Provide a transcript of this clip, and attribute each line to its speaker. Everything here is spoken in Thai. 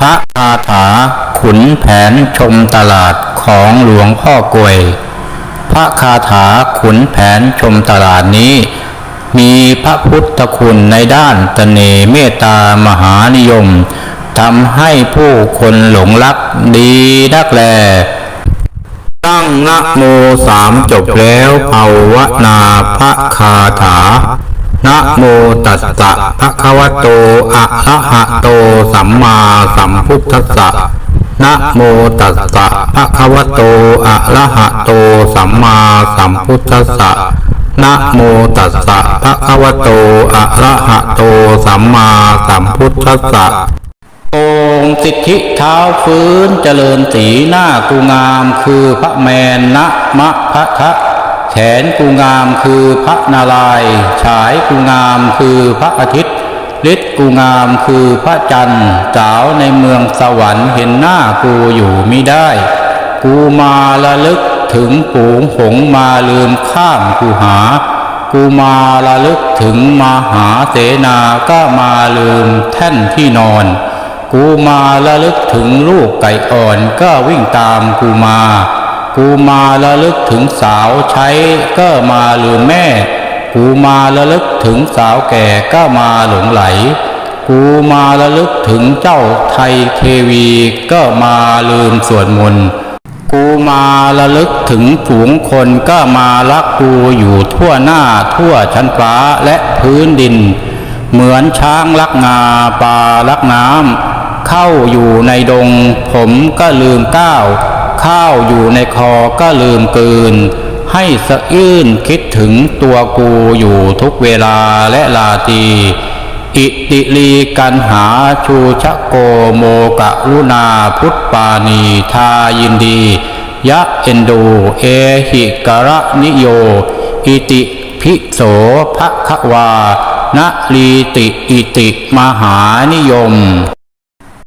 Speaker 1: พระคาถาขุนแผนชมตลาดของหลวงพ่อกวย พระคาถาขุนแผนชมตลาดนี้ มีพระพุทธคุณในด้านตเนเมตตามหานิยมทำให้ผู้คนหลงรักดีนักแล ตั้งนะโมสามจบแล้วเอาวนาพระคาถา นะโมตัสสะภะคะวะโต อะระหะโต สัมมาสัมพุทธัสสะนะโมตัสสะภะคะวะโต อะระหะโต สัมมาสัมพุทธัสสะนะโมตัสสะภะคะวะโต อะระหะโต สัมมาสัมพุทธัสสะองสิทธิเท้าฟื้นเจริญสีหน้ากูงามคือพระแมนนะมะพะทะ แขนกูงามคือพระนารายณ์ฉายกูงามคือพระอาทิตย์ฤทธิ์กูงามคือพระจันทร์สาวในเมืองสวรรค์เห็นหน้ากูอยู่ไมิได้ กูมาละลึกถึงปูงหงมาลืมข้ามกูหา กูมาละลึกถึงมหาเสนาก็มาลืมแท่นที่นอน กูมาละลึกถึงลูกไก่อ่อนก็วิ่งตามกูมา กูมาละลึกถึงสาวใช้ก็มาลืมแม่ กูมาละลึกถึงสาวแก่ก็มาหลงไหล กูมาละลึกถึงเจ้าไทยเทวีก็มาลืมสวดมนต์กูมาละลึกถึงฝูงคนก็มารักกูอยู่ทั่วหน้าทั่วชั้นฟ้าและพื้นดิน เหมือนช้างรักงาปลารักน้ำเข้าอยู่ในดง ผมก็ลืมก้าว ข้าวอยู่ในคอก็ลืมกืน ให้สะอื้นคิดถึงตัวกูอยู่ทุกเวลาและลาตรีอิติลีกันหาชูชะโกโมกะลุนาพุทปานีทายินดี ยะเอนดูเอหิกระนิโย อิติพิโสภะคะวานะลีติอิติมหานิยม